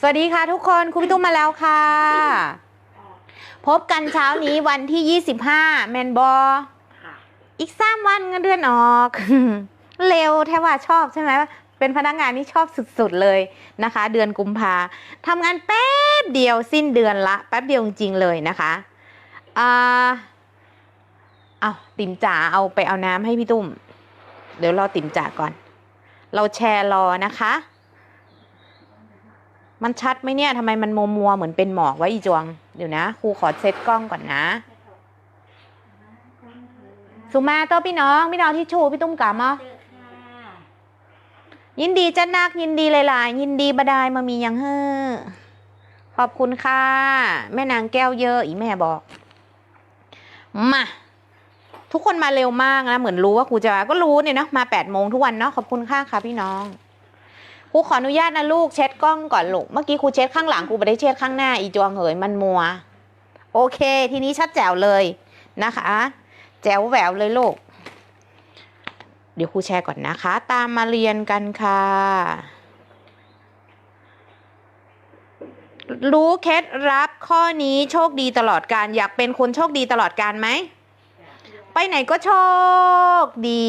สวัสดีค่ะทุกคนครูพี่ตุ้มมาแล้วค่ะ พบกันเช้านี้วันที่ 25 แมนบอค่ะอีกสามวันเงินเดือนออก เร็วแทว่าชอบใช่ไหมเป็นพนักงานที่ชอบสุดๆเลยนะคะ เดือนกุมภาทำงานแป๊บเดียวสิ้นเดือนละแป๊บเดียวจริงๆเลยนะคะอ่าเอาติ๋มจ๋าเอาไปเอาน้ำให้พี่ตุ้ม เดี๋ยวรอติ๋มจ๋าก่อน เราแชร์รอนะคะ มันชัดไหมเนี่ยทำไมมันมัวมัวๆเหมือนเป็นหมอกวะอีจวง เดี๋ยวนะครูขอเซตกล้องก่อนนะ สุมาโตัวพี่น้องพี่น้องที่ชูพี่ตุ้มกามอะเจอค่ะยินดีจัดนักยินดีหลายๆยินดีบดายมามียังเฮ้อขอบคุณค่ะ แม่นางแก้วเยอะ อีแม่บอก มาทุกคนมาเร็วมากนะ เหมือนรู้ว่าครูจะมาก็รู้เนี่ยเนาะมาแปดโมงทุกวันเนาะขอบคุณค่ะค่ะพี่น้อง ครูขออนุญาตนะลูกเช็ดกล้องก่อนลูก เมื่อกี้ครูเช็ดข้างหลังครูไม่ได้เช็ดข้างหน้าอีจวงเหยมันมัว โอเค ทีนี้ชัดแจ๋วเลยนะคะ แจ๋วแหววเลยลูก เดี๋ยวครูแชร์ก่อนนะคะ ตามมาเรียนกันค่ะ รู้เคล็ดลับข้อนี้โชคดีตลอดการอยากเป็นคนโชคดีตลอดการไหม ไปไหนก็โชคดี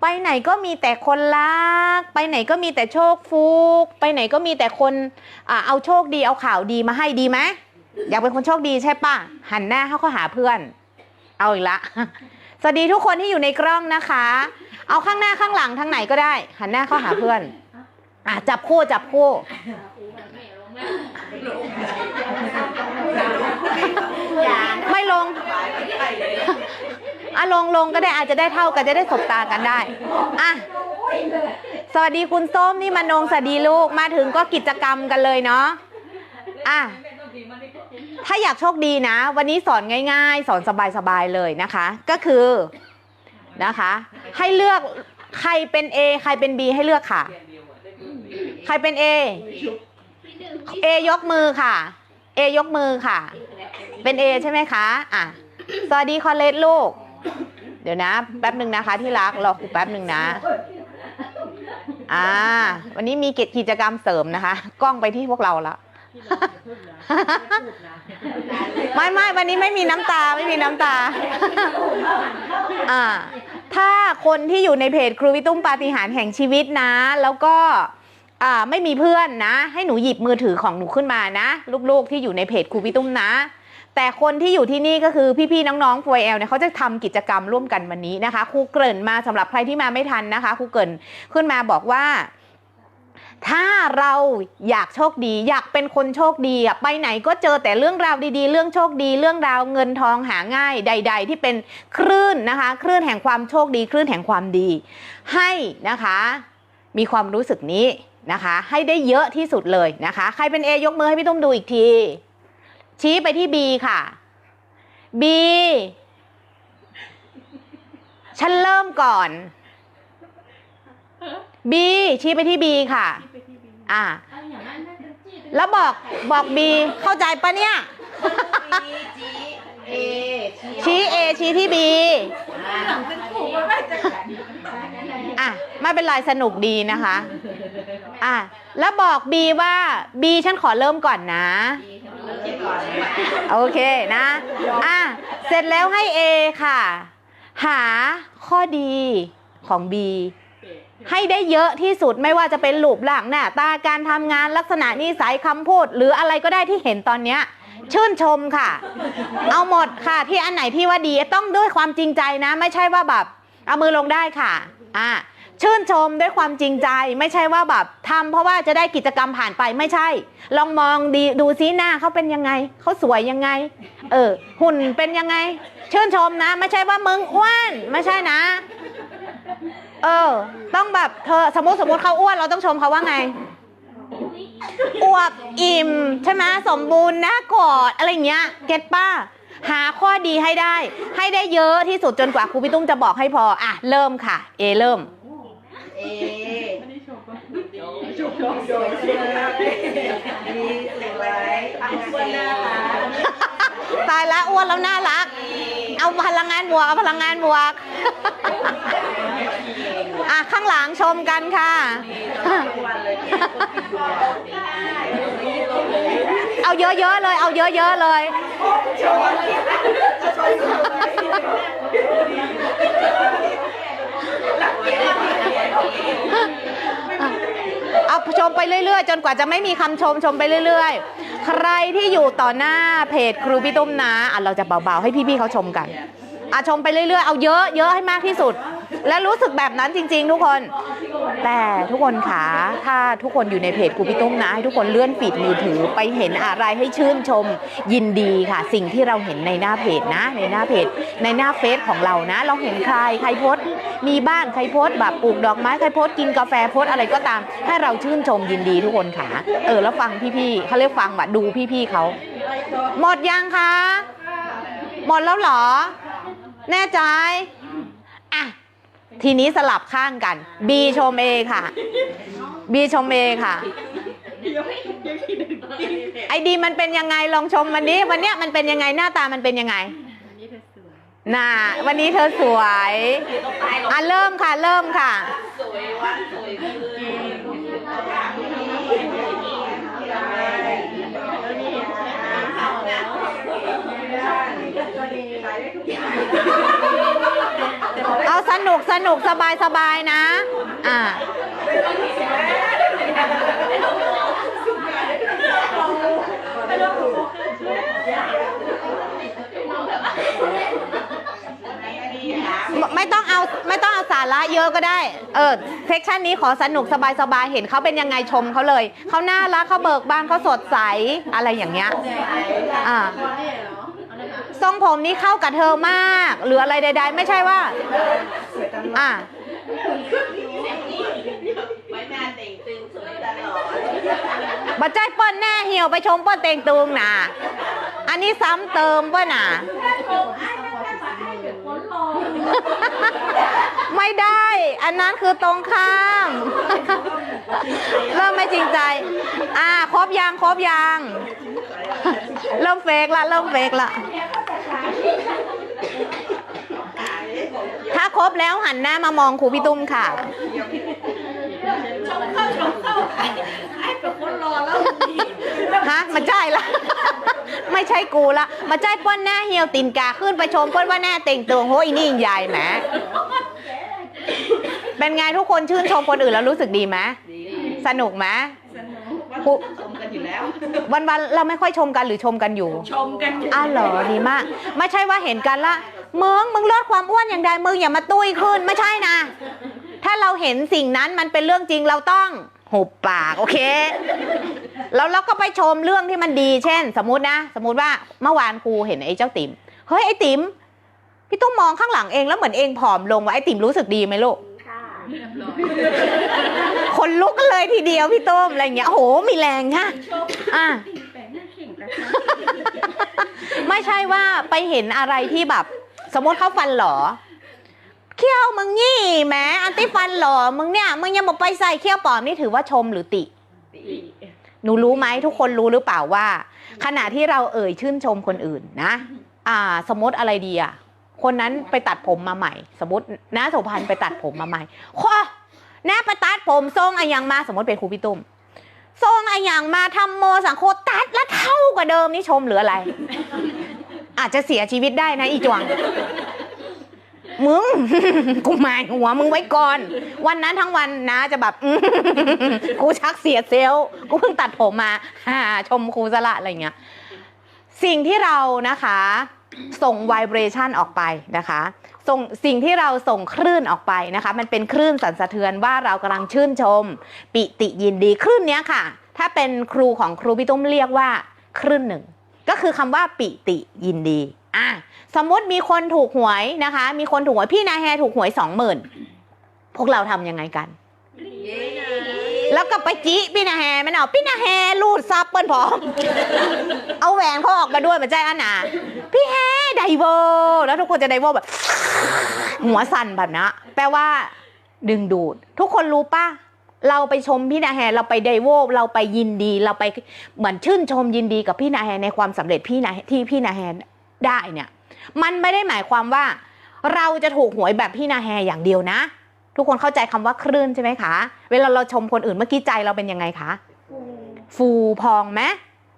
ไปไหนก็มีแต่คนรัก ไปไหนก็มีแต่โชคฟุก ไปไหนก็มีแต่คนอ่าเอาโชคดีเอาข่าวดีมาให้ดีไหมอยากเป็นคนโชคดีใช่ปะหันหน้าเข้าเข้าหาเพื่อน เอาอีกละสวัสดีทุกคนที่อยู่ในกล้องนะคะ เอาข้างหน้าข้างหลังทางไหนก็ได้ หันหน้าเข้าหาเพื่อนอะจับคู่จับคู่ ไม่ลง อะ ลงลงก็ได้อาจจะได้เท่ากันจะได้สบตากันได้อะสวัสดีคุณส้มนี่มานงสวัสดีลูกมาถึงก็กิจกรรมกันเลยเนาะอะถ้าอยากโชคดีนะ วันนี้สอนง่าย ๆ สอนสบายๆเลยนะคะ ก็คือนะคะ ให้เลือกใครเป็น A ใครเป็น B ให้เลือกค่ะ ใครเป็น A A ยกมือค่ะ A ยกมือค่ะ เป็น A ใช่ไหมคะ อะ สวัสดีคอลเลจลูก เดี๋ยวนะ แป๊บหนึ่งนะคะที่รักรอครูแป๊บหนึ่งนะ อ่า วันนี้มีกิจกรรมเสริมนะคะ กล้องไปที่พวกเราละไม่ไม่วันนี้ไม่มีน้ำตาไม่มีน้ำตา อ่า ถ้าคนที่อยู่ในเพจครูวิตุ้มปาฏิหาริย์แห่งชีวิตนะ แล้วก็อ่าไม่มีเพื่อนนะ ให้หนูหยิบมือถือของหนูขึ้นมานะ ลูกๆที่อยู่ในเพจครูวิตุ้มนะ แต่คนที่อยู่ที่นี่ก็คือพี่ๆน้องๆ f 4 l เนี่ยเขาจะทำกิจกรรมร่วมกันวันนี้นะคะครูเกริ่นมาสำหรับใครที่มาไม่ทันนะคะครูเกริ่นขึ้นมาบอกว่าถ้าเราอยากโชคดี อยากเป็นคนโชคดีอะไปไหนก็เจอแต่เรื่องราวดีๆ เรื่องโชคดี เรื่องราวเงินทองหาง่ายใด ๆ ที่เป็นคลื่นนะคะ คลื่นแห่งความโชคดี คลื่นแห่งความดี ให้นะคะ มีความรู้สึกนี้นะคะ ให้ได้เยอะที่สุดเลยนะคะ ใครเป็นเอยกมือให้พี่ตุ้มดูอีกที ชี้ไปที่ B ค่ะ B ฉันเริ่มก่อน B ชี้ไปที่ B ค่ะ อ่า แล้วบอกบอก B เข้าใจปะเนี่ยเอชี้ A ชี้ที่ B อะไม่เป็นไรสนุกดีนะคะ อะแล้วบอก B ว่า B ฉันขอเริ่มก่อนนะ โอเคนะอะเสร็จแล้วให้ A ค่ะ หาข้อดีของ B ให้ได้เยอะที่สุดไม่ว่าจะเป็นรูปร่างหน้าตาการทำงานลักษณะนิสัยคำพูด หรืออะไรก็ได้ที่เห็นตอนเนี้ยชื่นชมค่ะ เอาหมดค่ะที่อันไหนที่ว่าดีต้องด้วยความจริงใจนะ ไม่ใช่ว่าแบบเอามือลงได้ค่ะ อ่า ชื่นชมด้วยความจริงใจ ไม่ใช่ว่าแบบทำเพราะว่าจะได้กิจกรรมผ่านไปไม่ใช่ ลองมองดีดูซิหน้าเขาเป็นยังไงเขาสวยยังไง เออ หุ่นเป็นยังไง ชื่นชมนะ ไม่ใช่ว่ามึงอ้วนไม่ใช่นะ เออ ต้องแบบเธอสมมติสมมติเขาอ้วนเราต้องชมเขาว่าไงอวบอิ่มใช่ไหมสมบูรณ์หน้ากอดอะไรเงี้ย เก็ตป้า หาข้อดีให้ได้ ให้ได้เยอะที่สุดจนกว่าครูพี่ตุ้มจะบอกให้พอ อะ เริ่มค่ะ เอเริ่ม เอดีสวยทำควรนะคะตายละอ้วนแล้วน่ารัก เอาพลังงานบวกเอาพลังงานบวกอะข้างหลังชมกันค่ะทุกวันเลยเอาเยอะๆเลย เอาเยอะๆเลย เอาชมไปเรื่อย ๆ จนกว่าจะไม่มีคำชมชมไปเรื่อย ๆ ใครที่อยู่ต่อหน้าเพจครูพี่ตุ้มนะอะเราจะเบาๆให้พี่ๆเขาชมกัน อะชมไปเรื่อยๆ เอาเยอะเยอะให้มากที่สุด และรู้สึกแบบนั้นจริง ๆ ทุกคน แต่ทุกคนขาถ้าทุกคนอยู่ในเพจครูพี่ตุ้มนะให้ทุกคนเลื่อนปิดมือถือไปเห็นอะไรให้ชื่นชมยินดีค่ะ สิ่งที่เราเห็นในหน้าเพจนะ ในหน้าเพจ ในหน้าเฟซของเรานะ เราเห็นใครใครโพสมีบ้านใครโพสแบบปลูกดอกไม้ใครโพสกินกาแฟโพสอะไรก็ตามให้เราชื่นชมยินดีทุกคนค่ะเออแล้วฟังพี่ๆเขาเรียกฟังว่ะดูพี่ๆเขาหมดยังคะหมดแล้วเหรอ แน่ใจ อะ ทีนี้สลับข้างกันบีชมเอค่ะบีชมเอค่ะ ไอดีมันเป็นยังไงลองชมวันนี้ วันเนี้ยมันเป็นยังไงหน้าตามันเป็นยังไงน่าวันนี้เธอสวย อะเริ่มค่ะ เริ่มค่ะ สวยวันสวยคืน เอาสนุกสนุกสบายสบายนะ อ่าไม่ต้องเอาไม่ต้องเอาสาระเยอะก็ได้ เออเซกชันนี้ขอสนุกสบายสบายๆเห็นเขาเป็นยังไงชมเขาเลย เขาน่ารักเขาเบิกบานเขาสดใสอะไรอย่างเงี้ย อ่า ทรงผมนี้เข้ากับเธอมาก หรืออะไรใด ๆ ไม่ใช่ว่า อ่าไว้หน้าเต่งตึงสวยตลอดบัจใจเปิ้ลแน่เหี่ยวไปชมเปิ้ลเตงตุงนะอันนี้ซ้ำเติมเปิ้ลน่ะไม่ได้ อันนั้นคือตรงข้าม เริ่มไม่จริงใจ อ่า ครบยังครบยังเริ่มเฟกละ เริ่มเฟกละ ถ้าครบแล้วหันหน้ามามองครูพี่ตุ้มค่ะฮะมันใช่ละ ไม่ใช่กูละมาใจเป้นแน่เหี่ยวตินกาขึ้นไปชมเปิ้นว่าแน่เต่งตวงโหอีนี่ยิ่งใหญ่แหมเป็นไงทุกคนชื่นชมคนอื่นแล้วรู้สึกดีไหมสนุกไหมว่าเราชม กันอยู่แล้ว วันวันๆเราไม่ค่อยชมกันหรือชมกันอยู่ ชมกันอยู่อ้าวเหรอดีมาก ไม่ใช่ว่าเห็นกันละมึงมึงลดความอ้วนอย่างใดมึงอย่ามาตุ้ยขึ้นไม่ใช่นะ ถ้าเราเห็นสิ่งนั้นมันเป็นเรื่องจริงเราต้องหุบปากโอเค แล้วเราก็ไปชมเรื่องที่มันดี เช่น สมมตินะ สมมติว่าเมื่อวานครูเห็นไอ้เจ้าติ๋มเฮ้ยไอ้ติ๋มพี่ต้องมองข้างหลังเองแล้วเหมือนเองผอมลงว่ะไอ้ติ๋มรู้สึกดีไหมลูก คนลุกกันเลยทีเดียวพี่ต้มอะไรอย่างเงี้ยโอ้โหมีแรงค่ะอะไม่ใช่ว่าไปเห็นอะไรที่แบบ สมมติเขาฟันหลอเขี้ยวมึงงี้แหมอันที่ฟันหลอมึงเนี่ยมึงยังบอกไปใส่เขี้ยวปลอมนี่ถือว่าชมหรือติหนูรู้ไหมทุกคนรู้หรือเปล่าว่า ขณะที่เราเอ่ยชื่นชมคนอื่นนะ อ่า สมมติอะไรดีอะ คนนั้นไปตัดผมมาใหม่ สมมติน้าโสพันไปตัดผมมาใหม่ข้อน้าไปตัดผมทรงอะยังมาสมมติเป็นครูพี่ตุ้มทรงอะยังมาทำโมสังโคตัดแล้วเท่ากว่าเดิมนี่ชมหรืออะไร อาจจะเสียชีวิตได้นะอีจวงมึงกูหมายหัวมึงไว้ก่อน วันนั้นทั้งวันนะจะแบบกูชักเสียเซลกูเพิ่งตัดผมมาฮ่าชมครูสละอะไรเงี้ย สิ่งที่เรานะคะ ส่งไวเบรชันออกไปนะคะส่งสิ่งที่เราส่งคลื่นออกไปนะคะ มันเป็นคลื่นสั่นสะเทือนว่าเรากำลังชื่นชม ปิติยินดีคลื่นเนี้ยค่ะ ถ้าเป็นครูของครูพี่ตุ้มเรียกว่าคลื่นหนึ่งก็คือคำว่าปิติยินดีอะสมมติมีคนถูกหวยนะคะ มีคนถูกหวยพี่นายแฮถูกหวยสองหมื่นพวกเราทำยังไงกันเย้ แล้วก็ไปจิพี่นาแฮไม่เอาพี่นาแฮรูดซับเปิ้ลพร้อม เอาแหวนเขาออกมาด้วยมาใจอันหนาพี่แฮไดเวอร์แล้วทุกคนจะไดเวอร์แบบ หัวสั่นแบบนะแปลว่า ดึงดูด ทุกคนรู้ป่ะเราไปชมพี่นาแฮเราไปไดโวเราไปยินดี เราไปเหมือนชื่นชมยินดีกับพี่นาแฮในความสำเร็จพี่นาที่พี่นาแฮได้เนี่ย มันไม่ได้หมายความว่า เราจะถูกหวยแบบพี่นาแฮอย่างเดียวนะ ทุกคนเข้าใจคำว่าคลื่นใช่ไหมคะ เวลาเราชมคนอื่นเมื่อกี้ใจเราเป็นยังไงคะ ฟูพองไหม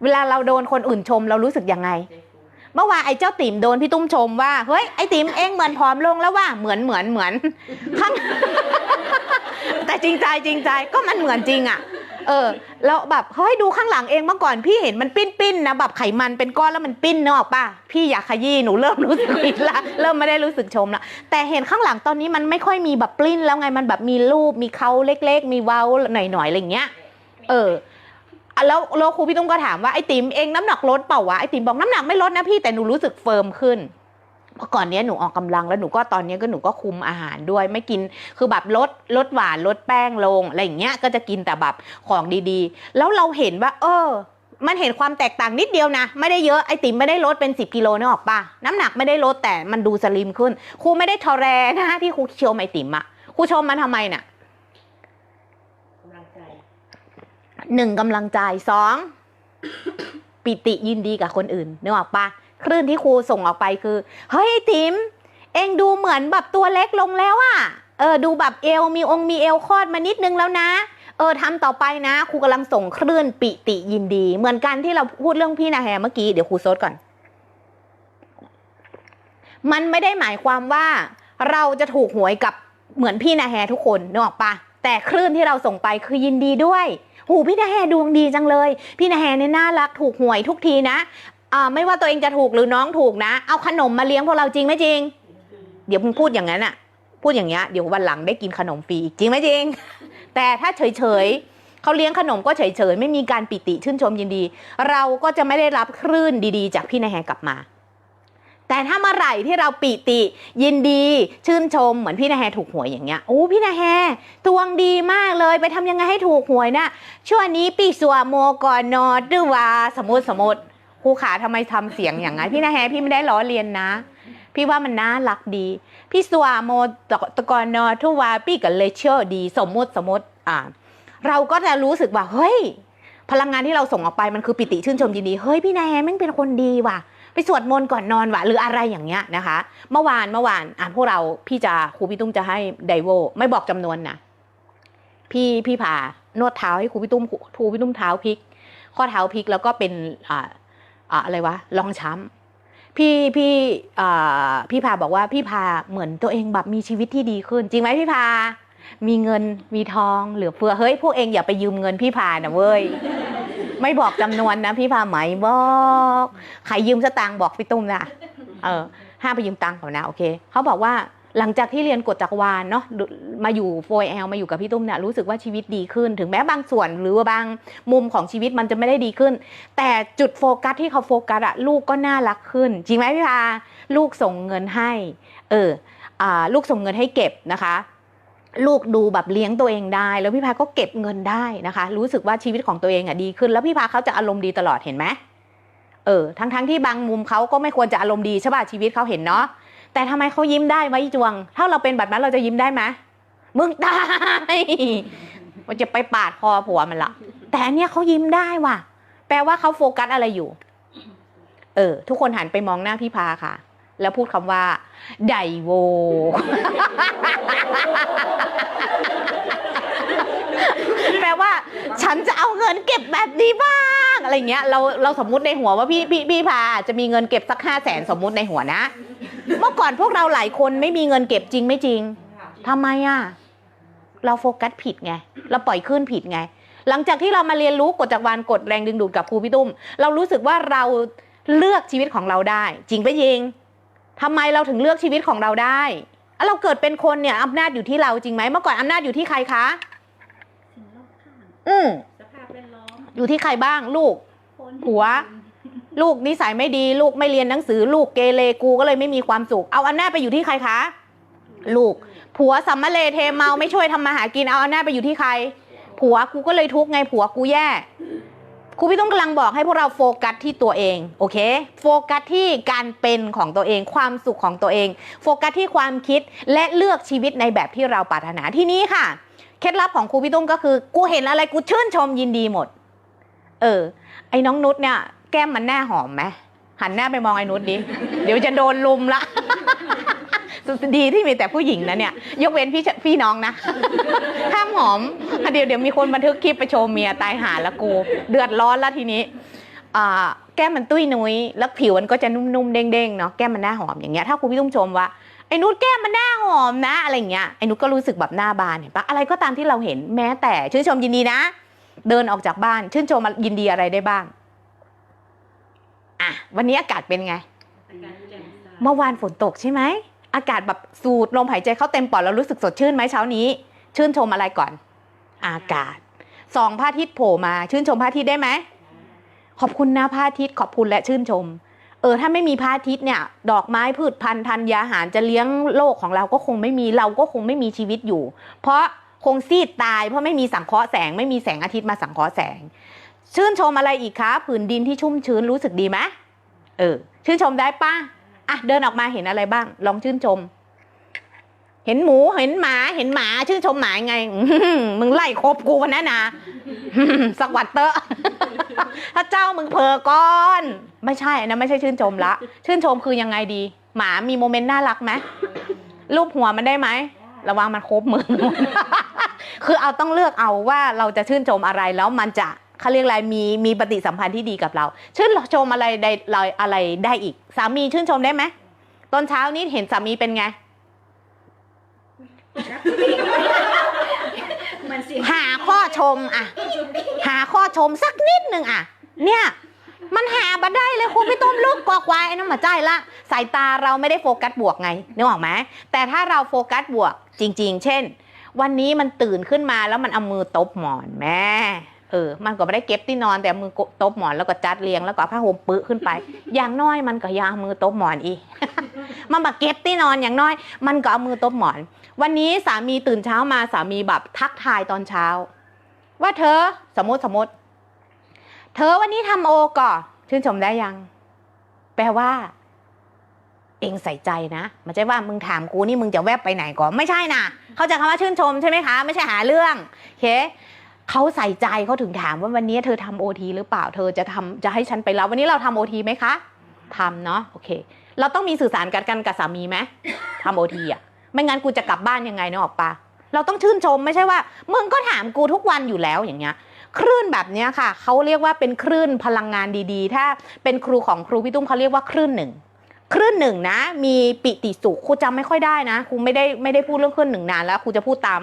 เวลาเราโดนคนอื่นชมเรารู้สึกยังไง เมื่อวานไอ้เจ้าติ๋มโดนพี่ตุ้มชมว่า เฮ้ยไอ้ติ๋มเองเหมือนผอมลงแล้วว่าเหมือนเหมือนเหมือนข้างแต่จริงใจจริงใจก็มันเหมือนจริงอะ เออ แล้วแบบเฮ้ยดูข้างหลังเองเมื่อก่อนพี่เห็นมันปิ้นปิ้นนะแบบไขมันเป็นก้อนแล้วมันปิ้นเนอะป่ะพี่อยากขยี้หนูเริ่มรู้สึกผิดละเริ่มไม่ได้รู้สึกชมละแต่เห็นข้างหลังตอนนี้มันไม่ค่อยมีแบบปลิ้นแล้วไงมันแบบมีรูปมีเขาเล็ก ๆ มีเว้าหน่อยๆอะไรเงี้ย เออแล้วแล้วครูพี่ตุ้มก็ถามว่าไอ้ติ๋มเองน้ำหนักลดเปล่าวะไอ้ติ๋มบอกน้ำหนักไม่ลดนะพี่แต่หนูรู้สึกเฟิร์มขึ้น เมื่อก่อนเนี้ยหนูออกกำลังแล้วหนูก็ตอนเนี้ยก็หนูก็คุมอาหารด้วยไม่กินคือแบบลดลดหวานลดแป้งลงอะไรอย่างเงี้ยก็จะกินแต่แบบของดีๆ แล้วเราเห็นว่า เออ มันเห็นความแตกต่างนิดเดียวนะ ไม่ได้เยอะไอติมไม่ได้ลดเป็น 10กิโลนึกออกปะน้ำหนักไม่ได้ลดแต่มันดูสลิมขึ้นครูไม่ได้ทอแรนะที่ครูชมไอติมอะครูชมมันทำไมน่ะกำลังใจหนึ่งกำลังใจสองปิติยินดีกับคนอื่นนึกออกปะ คลื่นที่ครูส่งออกไปคือ เฮ้ยติมเองดูเหมือนแบบตัวเล็กลงแล้วอะเออดูแบบเอวมีองค์มีเอวคลอดมานิดนึงแล้วนะ เออทำต่อไปนะครูกำลังส่งคลื่นปิติยินดี เหมือนกันที่เราพูดเรื่องพี่นาแฮเมื่อกี้เดี๋ยวครูโซดก่อน มันไม่ได้หมายความว่า เราจะถูกหวยกับเหมือนพี่นาแฮทุกคนนึกออกปะแต่คลื่นที่เราส่งไปคือยินดีด้วยหูพี่นาแฮดวงดีจังเลย พี่นาแฮเนี่ยน่ารักถูกหวยทุกทีนะ อ่าไม่ว่าตัวเองจะถูกหรือน้องถูกนะ เอาขนมมาเลี้ยงพวกเราจริงไหมจริง เดี๋ยวมึงพูดอย่างนั้นอะพูดอย่างเงี้ยเดี๋ยววันหลังได้กินขนมฟรีอีกจริงไหมจริง แต่ถ้าเฉยเฉยเขาเลี้ยงขนมก็เฉยเฉยไม่มีการปิติชื่นชมยินดี เราก็จะไม่ได้รับคลื่นดีๆ จากพี่นาแฮกลับมา แต่ถ้าเมื่อไหร่ที่เราปิติยินดีชื่นชมเหมือนพี่นาแฮถูกหวยอย่างเงี้ยโอ้พี่นาแฮดวงดีมากเลยไปทำยังไงให้ถูกหวยนะช่วงนี้ปีสัวโมก่อนนอนดือว่าสมมติสมมติ ครูขาทำไมทำเสียงอย่างนั้นพี่นาแฮพี่ไม่ได้ล้อเลียนนะ พี่ว่ามันน่ารักดี พี่สัวโมตะกอนนอทุวาพี่กับเลเชอร์ดี สมมติสมมติอ่า เราก็จะรู้สึกว่าเฮ้ย พลังงานที่เราส่งออกไปมันคือปิติชื่นชมยินดีเฮ้ยพี่นาแฮแม่งเป็นคนดีว่ะ ไปสวดมนต์ก่อนนอนว่ะหรืออะไรอย่างเงี้ยนะคะ เมื่อวานเมื่อวานอะพวกเราพี่จะครูพี่ตุ้มจะให้ไดโวไม่บอกจำนวนนะพี่พี่พานวดเท้าให้ครูพี่ตุ้มครูพี่ตุ้มเท้าพลิก ข้อเท้าพลิกแล้วก็เป็นอ่า อะไรวะรองช้ำพี่พี่พี่พาบอกว่าพี่พาเหมือนตัวเองแบบมีชีวิตที่ดีขึ้น จริงไหมพี่พา มีเงินมีทองเหลือเฟือเฮ้ยพวกเองอย่าไปยืมเงินพี่พานะเว้ยไม่บอกจำนวนนะพี่พาไหมบอกใครยืมสตางค์บอกพี่ตุ้มนะเออห้ามไปยืมตังค์เขานะโอเคเขาบอกว่า หลังจากที่เรียนกฎจักรวาลเนาะมาอยู่โฟยแอลมาอยู่กับพี่ตุ้มเนี่ยรู้สึกว่าชีวิตดีขึ้น ถึงแม้บางส่วนหรือว่าบางมุมของชีวิตมันจะไม่ได้ดีขึ้น แต่จุดโฟกัสที่เขาโฟกัสอะลูกก็น่ารักขึ้น จริงไหมพี่พาลูกส่งเงินให้เอออ่าลูกส่งเงินให้เก็บนะคะลูกดูแบบเลี้ยงตัวเองได้ แล้วพี่พาก็เก็บเงินได้นะคะ รู้สึกว่าชีวิตของตัวเองอะดีขึ้น แล้วพี่พาเขาจะอารมณ์ดีตลอดเห็นไหมเออทั้งทั้งที่บางมุมเขาก็ไม่ควรจะอารมณ์ดีใช่ป่ะชีวิตเขาเห็นเนาะ แต่ทำไมเขายิ้มได้วะอีจวง ถ้าเราเป็นแบบนั้นเราจะยิ้มได้ไหมมึงตายมันจะไปปาดคอผัวมันละแต่เนี้ยเขายิ้มได้ว่ะ แปลว่าเขาโฟกัสอะไรอยู่ เออ ทุกคนหันไปมองหน้าพี่พาค่ะ แล้วพูดคำว่าไดโวแปลว่า ฉันจะเอาเงินเก็บแบบนี้บ้างอะไรเงี้ย เราเราสมมุติในหัวว่าพี่พี่พี่พาจะมีเงินเก็บสักห้าแสนสมมุติในหัวนะ เมื่อก่อนพวกเราหลายคนไม่มีเงินเก็บจริงไม่จริงทำไมอะ เราโฟกัสผิดไง เราปล่อยขึ้นผิดไง หลังจากที่เรามาเรียนรู้กฎจักรวาลกฎแรงดึงดูดกับครูพี่ตุ้ม เรารู้สึกว่าเราเลือกชีวิตของเราได้ จริงไปยิงทำไมเราถึงเลือกชีวิตของเราได้อะเราเกิดเป็นคนเนี่ยอำนาจอยู่ที่เราจริงไหมเมื่อก่อนอำนาจอยู่ที่ใครคะสิ่งรอบข้างอืมสภาพแวดล้อมอยู่ที่ใครบ้าง ลูกคนผัว ลูกนิสัยไม่ดี ลูกไม่เรียนหนังสือ ลูกเกเรกูก็เลยไม่มีความสุข เอาอำนาจไปอยู่ที่ใครคะ ลูก ผัวสัมมาเลเทเมาไม่ช่วยทำมาหากินเอาอำนาจไปอยู่ที่ใคร ผัวกูก็เลยทุกข์ไงผัวกูแย่ครูพี่ต้องกำลังบอกให้พวกเราโฟกัสที่ตัวเอง โอเค โฟกัสที่การเป็นของตัวเอง ความสุขของตัวเอง โฟกัสที่ความคิดและเลือกชีวิตในแบบที่เราปรารถนาที่นี้ค่ะ เคล็ดลับของครูพี่ตุ้มก็คือ กูเห็นอะไรกูชื่นชมยินดีหมด เออ ไอ้น้องนุชเนี่ย แก้มมันหน้าหอมไหมหันหน้าไปมองไอ้นุชดิ เดี๋ยวจะโดนลุมละ ดีที่มีแต่ผู้หญิงนะเนี่ย ยกเว้นพี่พี่น้องนะ ห้ามหอม เดี๋ยวเดี๋ยวมีคนบันทึกคลิปไปโชว์เมียตายหาละกู เดือดร้อนละทีนี้แก้มมันตุ้ยนุ้ย แล้วผิวมันก็จะนุ่มๆเด้งๆเนาะ แก้มมันหน้าหอมอย่างเงี้ย ถ้าคุณพี่ตุ้มชมว่าไอ้นุชแก้มมันหน้าหอมนะ อะไรเงี้ย ไอ้นุชก็รู้สึกแบบหน้าบานเห็นปะอะไรก็ตามที่เราเห็นแม้แต่ชื่นชมยินดีนะ เดินออกจากบ้านชื่นชมยินดีอะไรได้บ้าง อะวันนี้อากาศเป็นไง เมื่อวานฝนตกใช่ไหม อากาศแบบสูดลมหายใจเข้าเต็มปอดแล้วรู้สึกสดชื่นไหมเช้านี้ ชื่นชมอะไรก่อน อากาศสองพระอาทิตย์โผล่มา ชื่นชมพระอาทิตย์ได้ไหม ขอบคุณนะพระอาทิตย์ขอบคุณและชื่นชม เออถ้าไม่มีพระอาทิตย์เนี่ย ดอกไม้พืชพันธุ์ธัญญาหารจะเลี้ยงโลกของเราก็คงไม่มีเราก็คงไม่มีชีวิตอยู่ เพราะคงซีดตายเพราะไม่มีสังเคราะห์แสงไม่มีแสงอาทิตย์มาสังเคราะห์แสง ชื่นชมอะไรอีกคะผืนดินที่ชุ่มชื้นรู้สึกดีไหมเออ ชื่นชมได้ปะอะเดินออกมาเห็นอะไรบ้าง ลองชื่นชม เห็นหมูเห็นหมาเห็นหมา ชื่นชมหมาไงมึงไล่ครบกูวันนั้นนะสักวัดเตอะถ้าเจ้ามึงเพอก้อน ไม่ใช่นนะไม่ใช่ชื่นชมละ ชื่นชมคือยังไงดี หมามีโมเมนต์น่ารักไหมรูปหัวมันได้ไหมระวังมันครบมือคือเอาต้องเลือกเอาว่าเราจะชื่นชมอะไรแล้วมันจะ เขาเรียกอะไรมีมีปฏิสัมพันธ์ที่ดีกับเรา ชื่นชมอะไรได้เราอะไรได้อีก สามีชื่นชมได้ไหมตอนเช้านี้เห็นสามีเป็นไงมันเสียงหาข้อชมอะหาข้อชมสักนิดหนึ่งอะเนี่ยมันหาบัได้เลยคุณพี่ต้มลูกกอควายไอ้นั่นมาใจละสายตาเราไม่ได้โฟกัสบวกไงนึกออกไหมแต่ถ้าเราโฟกัสบวกจริง ๆ เช่น วันนี้มันตื่นขึ้นมาแล้วมันเอามือตบหมอนแม่ เออ มันก็ไม่ได้เก็บที่นอนแต่มือตบหมอนแล้วก็จัดเรียงแล้วก็ผ้าห่มปื้ขึ้นไป อย่างน้อยมันก็อยาเอามือตบหมอนอีมันมาเก็บที่นอนอย่างน้อย มันก็เอามือตบหมอน วันนี้สามีตื่นเช้ามาสามีแบบทักทายตอนเช้า ว่าเธอสมมติสมมติ เธอวันนี้ทำโอก่อชื่นชมได้ยัง แปลว่า เองใส่ใจนะมันใช่ว่ามึงถามกูนี่มึงจะแวบไปไหนก่อนไม่ใช่นะเขาใจะคำว่าชื่นชมใช่ไหมคะ ไม่ใช่หาเรื่องโอเค เขาใส่ใจเขาถึงถามว่าวันนี้เธอทำโอทีหรือเปล่าเธอจะทำจะให้ฉันไปรับวันนี้เราทำโอทีไหมคะทำเนาะโอเค เราต้องมีสื่อสารกันกันกับสามีไหมทำโอทีอะไม่งั้นกูจะกลับบ้านยังไงเนกออกปะเราต้องชื่นชมไม่ใช่ว่ามึงก็ถามกูทุกวันอยู่แล้วอย่างเงี้ยคลื่นแบบเนี้ยค่ะเขาเรียกว่าเป็นคลื่นพลังงานดีๆ ถ้าเป็นครูของครูพี่ตุ้มเขาเรียกว่าคลื่นหนึ่ง คลื่นหนึ่งนะ มีปิติสุขครูจำไม่ค่อยได้นะครูไม่ได้ไม่ได้พูดเรื่องคลื่นหนึ่งนานแล้วครูจะพูดตาม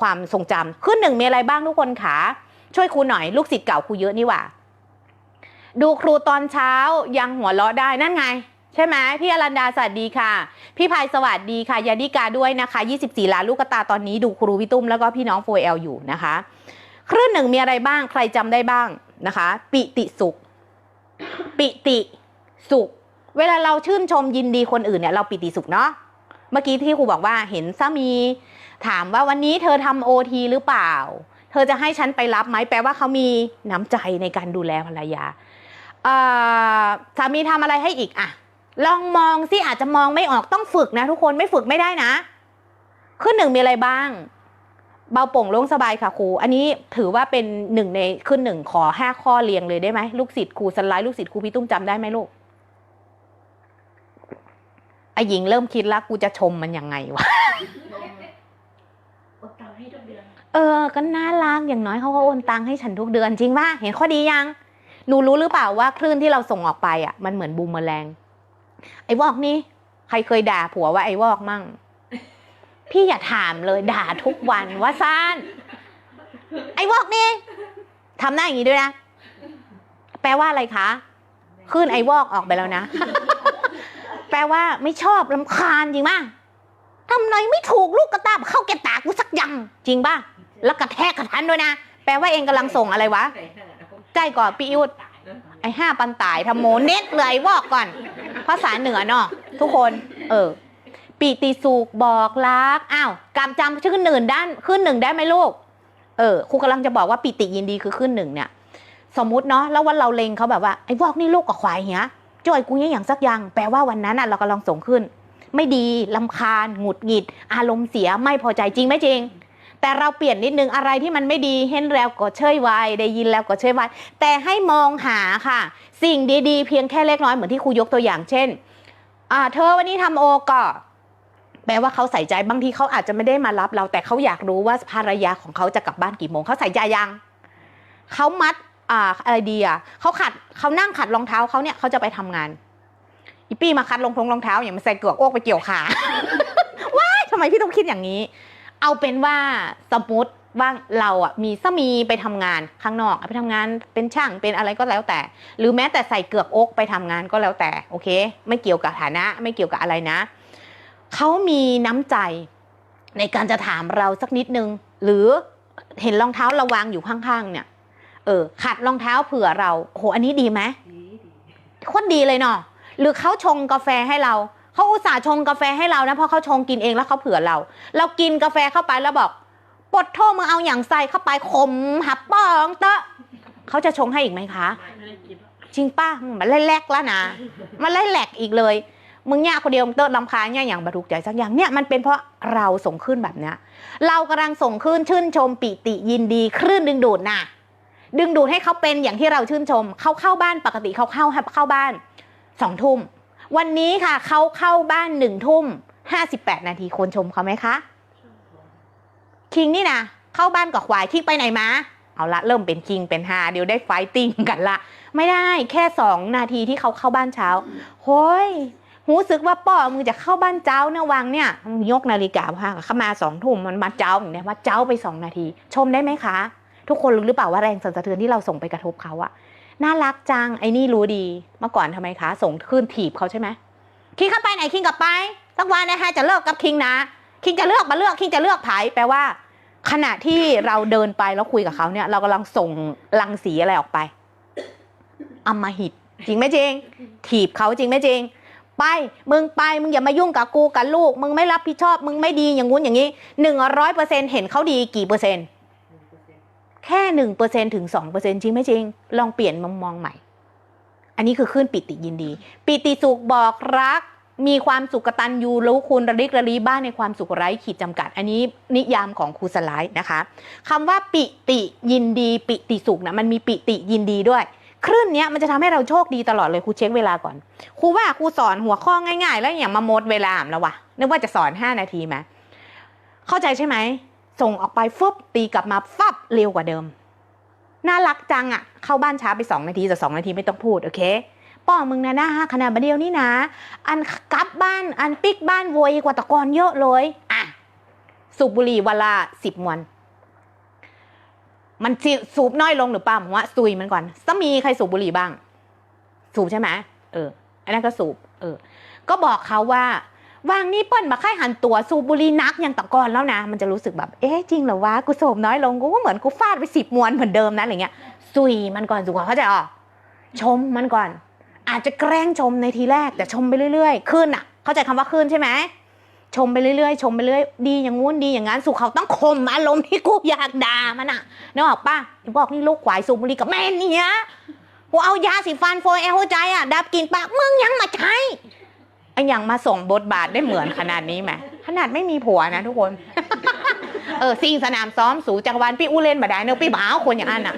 ความทรงจำคลื่นหนึ่งมีอะไรบ้างทุกคนคะช่วยครูหน่อยลูกศิษย์เก่าครูเยอะนี่หว่า ดูครูตอนเช้ายังหัวเราะได้นั่นไง ใช่ไหมพี่อรันดาสวัสดีค่ะ พี่ภัยสวัสดีค่ะยาดิกาด้วยนะคะ 24 ล้านลูกตาตอนนี้ดูครูวิตุ้มแล้วก็พี่น้องโฟเอลอยู่นะคะคลื่นหนึ่งมีอะไรบ้างใครจำได้บ้างนะคะ ปิติสุข ปิติสุข เวลาเราชื่นชมยินดีคนอื่นเนี่ยเราปิติสุขเนาะเมื่อกี้ที่ครูบอกว่าเห็นสามี ถามว่าวันนี้เธอทำโอทีหรือเปล่า เธอจะให้ฉันไปรับไหมแปลว่าเขามีน้ำใจในการดูแลภรรยาสามีทำอะไรให้อีกอะลองมองสิอาจจะมองไม่ออกต้องฝึกนะ ทุกคนไม่ฝึกไม่ได้นะขึ้นหนึ่งมีอะไรบ้าง เบาโป่งโล่งสบายค่ะครู อันนี้ถือว่าเป็นหนึ่งในขึ้นหนึ่งขอห้าข้อเรียงเลยได้ไหมลูกศิษย์ครูสไลด์ลูกศิษย์ครูพี่ตุ้มจำได้ไหมลูก ไอ้หญิงเริ่มคิดแล้วกูจะชมมันยังไงวะอดตังค์ให้ทุกเดือนเออ ก็น่ารักอย่างน้อยเขาก็โอนตังค์ให้ฉันทุกเดือนจริงป่ะเห็นข้อดียัง หนูรู้หรือเปล่าว่าคลื่นที่เราส่งออกไปอะ มันเหมือนบูมเมอแรง ไอ้วอกนี่ใครเคยด่าผัวว่าไอ้วอกมั่ง พี่อย่าถามเลยด่าทุกวันว่าซ่านไอ้วอกนี่ทำหน้าอย่างนี้ด้วยนะ แปลว่าอะไรคะคลื่นไอ้วอกออกไปแล้วนะ แปลว่าไม่ชอบลำคาญจริงป่ะทำไมไม่ถูกลูกกระตาเข้าแกตากูสักยังจริงป่ะแล้วกระแทกกระทันด้วยนะ แปลว่าเองกำลังส่งอะไรวะ ใจก่อนพี่ยุทธไอ้ห้าปันตายทำโมเน็ตเลยบอกก่อน ภาษาเหนือเนาะทุกคน เออ ปีติสุขบอกรักอ้าวกำจำชื่อหนึ่งด้านขึ้นหนึ่งได้ไหมลูก เออครูกำลังจะบอกว่าปิติยินดีคือขึ้นหนึ่งเนี่ย สมมุติเนาะแล้ววันเราเลงเขาแบบว่าไอ้วอกนี่ลูกกับควายเหี้ย จอยกูเนี่ยอย่างสักอย่างแปลว่าวันนั้นอะเรากำลังส่งขึ้น ไม่ดีลำคาญหงุดหงิด อารมณ์เสียไม่พอใจจริงไหมจริง แต่เราเปลี่ยนนิดนึงอะไรที่มันไม่ดีเห็นแล้วก็เชยไวได้ยินแล้วก็เชยไวแต่ให้มองหาค่ะ สิ่งดีๆ เพียงแค่เล็กน้อยเหมือนที่ครูยกตัวอย่างเช่นอ่าเธอวันนี้ทำโอก็แปลว่าเขาใส่ใจบางทีเขาอาจจะไม่ได้มารับเรา แต่เขาอยากรู้ว่าภรรยาของเขาจะกลับบ้านกี่โมงเขาใส่ใจยังเขามัด อ่าอะไรดีอะเขาขัดเขานั่งขัดรองเท้าเขาเนี่ยเขาจะไปทำงานอีปี้มาคัดรองทงรองเท้าอย่างมันใส่เกือกอ้วกไปเกี่ยวขาว้ายทำไมพี่ต้องคิดอย่างนี้ เอาเป็นว่าสมมติว่าเราอะมีสามีไปทำงานข้างนอกไปทำงานเป็นช่างเป็นอะไรก็แล้วแต่ หรือแม้แต่ใส่เกือกอกไปทำงานก็แล้วแต่โอเค ไม่เกี่ยวกับฐานะ ไม่เกี่ยวกับอะไรนะเขามีน้ำใจในการจะถามเราสักนิดนึง หรือเห็นรองเท้าเราวางอยู่ข้างๆเนี่ย เออขัดรองเท้าเผื่อเราโหอันนี้ดีไหมโคตรดีเลยเนาะหรือเขาชงกาแฟให้เราเขาอุตส่าห์ชงกาแฟให้เรานะเพราะเขาชงกินเองแล้วเขาเผื่อเรา เรากินกาแฟเข้าไปแล้วบอกปดโทษมึงเอาอย่างใส่เข้าไปขมหับปองเตอะเขาจะชงให้อีกไหมคะจริงป้ามันไล่แลกแล้วนะมันไล่แหลกอีกเลย มึงเนี่ยคนเดียวมึงเติร์ดลำคาญเนี่ยอย่างบรรทุกใจสักอย่างเนี่ยมันเป็นเพราะเราส่งขึ้นแบบเนี้ยเรากำลังส่งขึ้นชื่นชมปิติยินดีคลื่นดึงดูดน่ะ ดึงดูดให้เขาเป็นอย่างที่เราชื่นชม เขาเข้าบ้านปกติเขาเข้าเข้าบ้านสองทุ่ม วันนี้ค่ะเขาเข้าบ้านหนึ่งทุ่มห้าสิบแปดนาทีคนชมเขาไหมคะ คิงนี่นะเข้าบ้านกับควายคิงไปไหนมา เอาละเริ่มเป็นคิงเป็นฮาเดี๋ยวได้ไฟติ้งกันละ ไม่ได้แค่สองนาทีที่เขาเข้าบ้านเช้าโฮ้ยหูสึกว่าป้อมึงจะเข้าบ้านเจ้าเนี่ยวังเนี่ยมึงยกนาฬิกาพาเข้ามาสองทุ่มมันมาเจ้าอย่างเนี้ยว่าเจ้าไปสองนาที ชมได้ไหมคะ ทุกคนรู้หรือเปล่าว่าแรงสั่นสะเทือนที่เราส่งไปกระทบเขาอะน่ารักจังไอ้นี่รู้ดีเมื่อก่อนทำไมคะ ส่งขึ้นถีบเขาใช่ไหมคิงเข้าไปไหนคิงกลับไปสักวันนะฮะจะเลิกกับคิงนะ คิงจะเลือกมาเลือกคิงจะเลือกไผ่แปลว่า ขณะที่เราเดินไปแล้วคุยกับเขาเนี่ย เรากำลังส่งรังสีอะไรออกไปอำมหิตจริงไหมจริง ถีบเขาจริงไหมจริง ไปมึงไปมึงอย่ามายุ่งกับกูกับลูก มึงไม่รับผิดชอบ มึงไม่ดีอย่างงู้นอย่างนี้หนึ่งร้อยเปอร์เซ็นเห็นเขาดีกี่เปอร์เซ็นต์ แค่หนึ่งเปอร์เซ็นถึงสองเปอร์เซ็นจริงไหมจริง ลองเปลี่ยนมุมมองใหม่ อันนี้คือขึ้นปิติยินดี ปิติสุขบอกรัก มีความสุขกตัญญูรู้คุณระลิกระลีบ้านในความสุขไร้ขีดจำกัด อันนี้นิยามของครูสไลด์นะคะคำว่าปิติยินดี ปิติสุขนะมันมีปิติยินดีด้วยคลื่นเนี้ยมันจะทำให้เราโชคดีตลอดเลยครูเช็คเวลาก่อนครูว่าครูสอนหัวข้อง่าย ๆ แล้วอย่างมาหมดเวลาแล้ววะนึกว่าจะสอน 5 นาทีไหมเข้าใจใช่ไหม ส่งออกไปฟึบตีกลับมาฟับเร็วกว่าเดิม น่ารักจังอะ่ะ เข้าบ้านช้าไปสองนาทีแต่สองนาทีไม่ต้องพูด โอเคป้อมึงนะนะขนาดบัดเดียวนี่นะ อันกลับบ้านอันปิกบ้านโวยกว่าตะกอนเยอะเลยอะสูบบุหรี่วันละสิบมวน มันสิสูบน้อยลงหรือเปล่าผมว่าซุยมันก่อนสามีใครสูบบุหรี่บ้าง สูบใช่ไหมเอออันนั้นก็สูบ เออ ก็บอกเขาว่า วางนี่เปิ้ลมาค่ายหันตัวสูบบุหรี่นักอย่างตะกอนแล้วนะ มันจะรู้สึกแบบ เอ๊ะจริงเหรอวะ กูสูบน้อยลง กูก็เหมือนกูฟาดไปสิบมวนเหมือนเดิมนะอะไรเงี้ยซุยมันก่อนสุกว่าเข้าใจออชมมันก่อน อาจจะแกล้งชมในทีแรกแต่ชมไปเรื่อยๆขึ้นอะ เข้าใจคำว่าขึ้นใช่ไหมชมไปเรื่อยๆ ชมไปเรื่อยดีอย่างงู้นดีอย่างงั้นสุขเขาต้องข่มอารมณ์ที่กูอยากด่ามันอะนึกออกปะที่บอกนี่ลูกขวายสูบบุหรี่กับแม่เนี่ยกูเอายาสีฟันโฟเอลใจอะดับกินปากมึงยังมาใช้ ไอ้ยังมาส่งบทบาทได้เหมือนขนาดนี้ไหมขนาดไม่มีผัวนะทุกคน เออซิงสนามซ้อมสู่จักรวาลพี่อู้เล่นมาได้เนอะพี่บ้าวคนอย่างนั้นอะ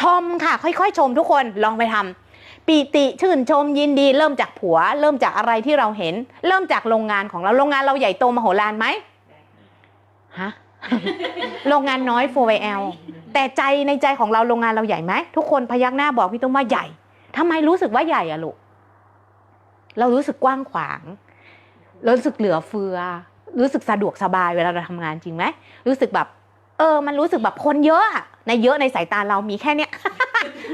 ชมค่ะ ค่อยๆ ชมทุกคนลองไปทำปีติชื่นชมยินดี เริ่มจากผัว เริ่มจากอะไรที่เราเห็น เริ่มจากโรงงานของเราโรงงานเราใหญ่โตมโหฬารไหมฮะโรงงานน้อย 4L แต่ใจในใจของเราโรงงานเราใหญ่ไหมทุกคนพยักหน้าบอกพี่ตุ้มว่าใหญ่ ทำไมรู้สึกว่าใหญ่อะลูก เรารู้สึกกว้างขวาง รู้สึกเหลือเฟือ รู้สึกสะดวกสบายเวลาเราทำงานจริงไหม รู้สึกแบบ เออ มันรู้สึกแบบคนเยอะในเยอะในสายตาเรามีแค่เนี้ย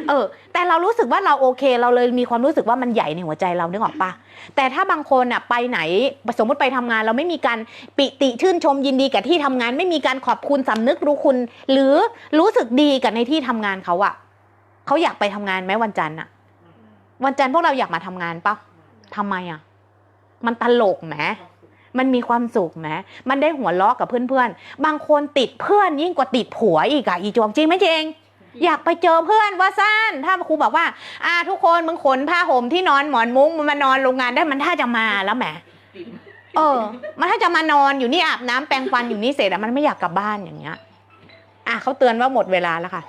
เออ แต่เรารู้สึกว่าเราโอเค เราเลยมีความรู้สึกว่ามันใหญ่ในหัวใจเรานึกออกปะแต่ถ้าบางคนอะไปไหนสมมติไปทำงาน เราไม่มีการปิติชื่นชมยินดีกับที่ทำงาน ไม่มีการขอบคุณสำนึกรู้คุณ หรือรู้สึกดีกับในที่ทำงานเขาอะเขาอยากไปทำงานไหมวันจันทร์อะ วันจันทร์พวกเราอยากมาทำงานปะทำไมอะ มันตลกไหมมันมีความสุขไหมมันได้หัวเราะกับเพื่อนๆ บางคนติดเพื่อนยิ่งกว่าติดผัวอีกอะอีจวงจริงไหมเจงอยากไปเจอเพื่อนว่าสั้น ถ้าครูบอกว่า อ่า ทุกคนมึงขนผ้าห่มที่นอนหมอนมุ้งมันมานอนโรงงานได้มันถ้าจะมาแล้วแหมเออ มันถ้าจะมานอนอยู่นี่อาบน้ำแปรงฟันอยู่นี่เสร็จอะมันไม่อยากกลับบ้านอย่างเงี้ย อะเขาเตือนว่าหมดเวลาแล้วค่ะ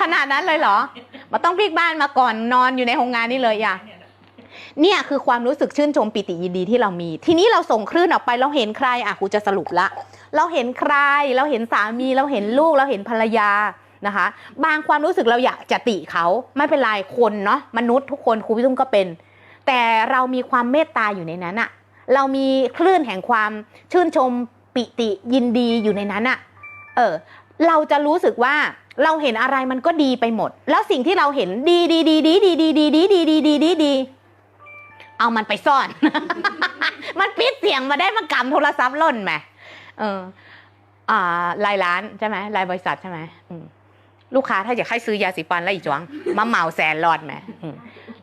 ขนาดนั้นเลยเหรอมาต้องพลิกบ้านมาก่อนนอนอยู่ในโรงงานนี่เลยอะเนี่ยคือความรู้สึกชื่นชมปิติยินดีที่เรามี ทีนี้เราส่งคลื่นออกไปเราเห็นใครอะครูจะสรุปละ เราเห็นใคร เราเห็นสามีเราเห็นลูกเราเห็นภรรยานะคะ บางความรู้สึกเราอยากจะติเขาไม่เป็นไรคนเนาะมนุษย์ทุกคนครูพี่ตุ้มก็เป็น แต่เรามีความเมตตาอยู่ในนั้นอะเรามีคลื่นแห่งความชื่นชมปิติยินดีอยู่ในนั้นอะเออเราจะรู้สึกว่า เราเห็นอะไรมันก็ดีไปหมด แล้วสิ่งที่เราเห็นดีดีดีดีดีดีดีดีดีดีดีดีเอามันไปซ่อน มันปิดเสียงมาได้มากำโทรศัพท์ล่นไหมเออ อ่ารายร้านใช่ไหมรายบริษัทใช่ไหมลูกค้าถ้าอยากให้ซื้อยาสีฟันแล้วอีจวงมาเหมาแสนหลอดไหม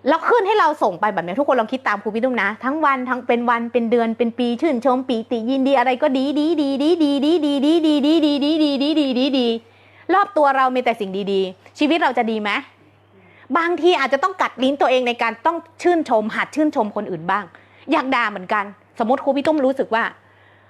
แล้วขึ้นให้เราส่งไปแบบนี้ทุกคนลองคิดตามครูพี่ตุ้มนะ ทั้งวันทั้งเป็นวันเป็นเดือนเป็นปีชื่นชมปีติยินดีอะไรก็ดีดีดีดีดีดีดีดีดีดีดีดีดีดีดี รอบตัวเรามีแต่สิ่งดีๆ ชีวิตเราจะดีไหมบางทีอาจจะต้องกัดลิ้นตัวเองในการต้องชื่นชมหัดชื่นชมคนอื่นบ้าง อยากด่าเหมือนกัน สมมติครูพี่ตุ้มรู้สึกว่า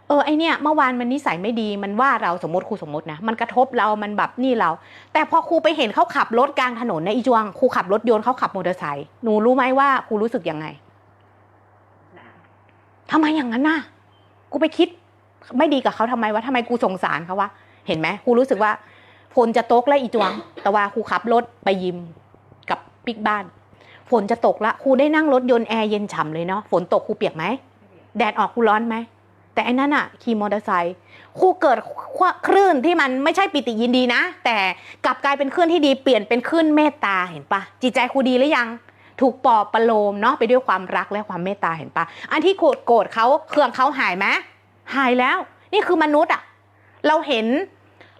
เออไอเนี่ยเมื่อวานมันนิสัยไม่ดีมันว่าเราสมมติครูสมมตินะมันกระทบเรามันแบบนี่เรา แต่พอครูไปเห็นเขาขับรถกลางถนนในยอีจวงครูขับรถยนต์เขาขับมอเตอร์ไซค์หนูรู้ไหมว่าครูรู้สึกยังไงทำไมอย่างนั้นน่ะ กูไปคิดไม่ดีกับเขาทำไมวะทำไมกูสงสารเขาวะ เห็นไหมครูรู้สึกว่า ฝนจะตกแล้วอีจวง แต่ว่าครูขับรถไปยิมกับปิกบ้าน ฝนจะตกละครูได้นั่งรถยนต์แอร์เย็นฉ่ำเลยเนาะฝนตกครูเปียกไหมแดดออกครูร้อนไหมแต่ไอ้นั่นอะขี่มอเตอร์ไซค์ครูเกิดคลื่นที่มันไม่ใช่ปิติยินดีนะ แต่กลับกลายเป็นคลื่นที่ดีเปลี่ยนเป็นคลื่นเมตตาเห็นปะจิตใจครูดีหรือยังถูกปอบประโลมเนาะไปด้วยความรักและความเมตตาเห็นปะอันที่โกรธโกรธเขาเครื่องเขาหายไหมหายแล้ว นี่คือมนุษย์อะเราเห็น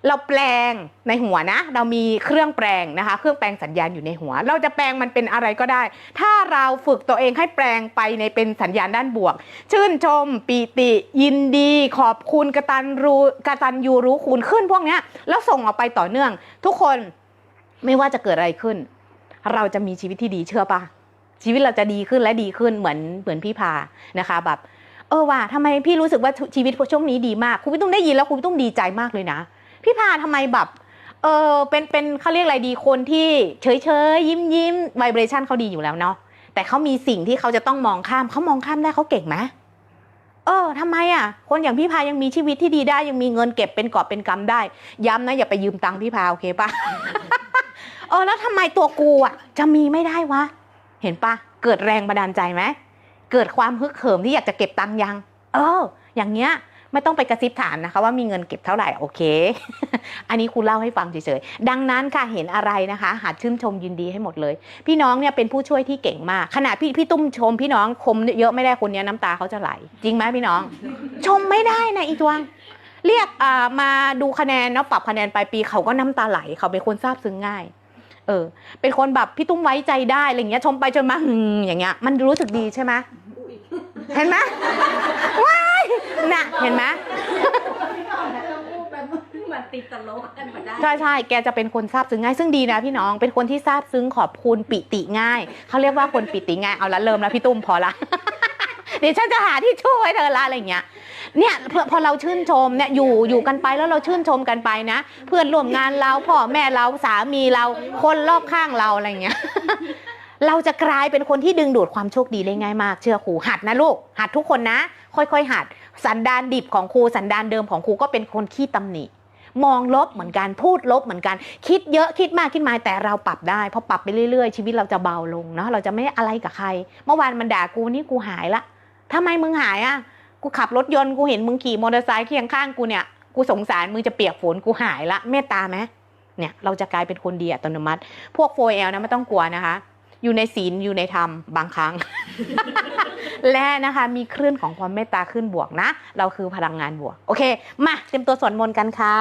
เราแปลงในหัวนะ เรามีเครื่องแปลงนะคะ เครื่องแปลงสัญญาณอยู่ในหัว เราจะแปลงมันเป็นอะไรก็ได้ ถ้าเราฝึกตัวเองให้แปลงไปในเป็นสัญญาณด้านบวก ชื่นชม ปีติ ยินดี ขอบคุณกระตันรู้กระตันยูรู้คุณขึ้นพวกนี้แล้วส่งออกไปต่อเนื่อง ทุกคนไม่ว่าจะเกิดอะไรขึ้น เราจะมีชีวิตที่ดีเชื่อปะชีวิตเราจะดีขึ้นและดีขึ้นเหมือนเหมือนพี่พานะคะแบบเออว่าทำไมพี่รู้สึกว่าชีวิตช่วงนี้ดีมากคุณพี่ต้องได้ยินแล้วคุณพี่ต้องดีใจมากเลยนะ พี่พาทำไมแบบเออเป็นเป็นเขาเรียกอะไรดีคนที่เฉยเฉยยิ้มยิ้มไวเบรชันเขาดีอยู่แล้วเนาะแต่เขามีสิ่งที่เขาจะต้องมองข้ามเขามองข้ามได้เขาเก่งไหมเออทำไมอะ คนอย่างพี่พายังมีชีวิตที่ดีได้ ยังมีเงินเก็บเป็นกอบเป็นกำได้ ย้ำนะอย่าไปยืมตังค์พี่พาโอเคปะเออแล้วทำไมตัวกูอะ จะมีไม่ได้วะ เห็นปะเกิดแรงบันดาลใจไหมเกิดความฮึกเหิมที่อยากจะเก็บตังค์ยัง เออ อย่างเงี้ย ไม่ต้องไปกระซิบถามนะคะ ว่ามีเงินเก็บเท่าไหร่โอเค อันนี้ครูเล่าให้ฟังเฉยๆดังนั้นค่ะเห็นอะไรนะคะหัดชื่นชมยินดีให้หมดเลย พี่น้องเนี่ยเป็นผู้ช่วยที่เก่งมากขณะพี่พี่ตุ้มชม พี่น้องคมเยอะไม่ได้คนนี้น้ำตาเขาจะไหล จริงไหมพี่น้อง ชมไม่ได้นะอีจวงเรียกอ่ามาดูคะแนนเนาะปรับคะแนนปลายปีเขาก็น้ำตาไหล เขาเป็นคนซาบซึ้งง่าย เออ เป็นคนแบบพี่ตุ้มไว้ใจได้อะไรเงี้ยชมไปจนมาอย่างเงี้ย มันรู้สึกดีใช่ไหมเห็นไหมว้า น่ะเห็นไหมมันติดตลกกันมาได้ใช่ใช่แกจะเป็นคนซาบซึ้งง่ายซึ่งดีนะพี่น้องเป็นคนที่ซาบซึ้งขอบคุณปิติง่ายเขาเรียกว่าคนปิติง่ายเอาละเริ่มแล้วพี่ตุ้มพอละเดี๋ยวฉันจะหาที่ช่วยเธอละอะไรอย่างเงี้ย เนี่ยพอพอเราชื่นชมเนี่ยอยู่อยู่กันไปแล้วเราชื่นชมกันไปนะ เพื่อนร่วมงานเราพ่อแม่เราสามีเราคนรอบข้างเราอะไรอย่างเงี้ย เราจะกลายเป็นคนที่ดึงดูดความโชคดีได้ง่ายมาก เชื่อครูหัดนะลูก หัดทุกคนนะ ค่อยๆหัด สันดานดิบของครูสันดานเดิมของครูก็เป็นคนขี้ตำหนิ มองลบเหมือนกันพูดลบเหมือนกัน คิดเยอะคิดมากคิดมาแต่เราปรับได้พอปรับไปเรื่อยๆ ชีวิตเราจะเบาลงเนาะเราจะไม่อะไรกับใคร เมื่อวานมันด่ากูนี่กูหายละทำไมมึงหายอะกูขับรถยนต์กูเห็นมึงขี่มอเตอร์ไซค์เคียงข้างกูเนี่ยกูสงสารมึงจะเปียกฝนกูหายละเมตตาไหมเนี่ยเราจะกลายเป็นคนดีอัตโนมัติ พวกโฟเอลนะไม่ต้องกลัวนะคะ อยู่ในศีลอยู่ในธรรมบางครั้ง และนะคะมีคลื่นของความเมตตาขึ้นบวกนะ เราคือพลังงานบวก โอเค มาเตรียมตัวสวดมนต์กันค่ะ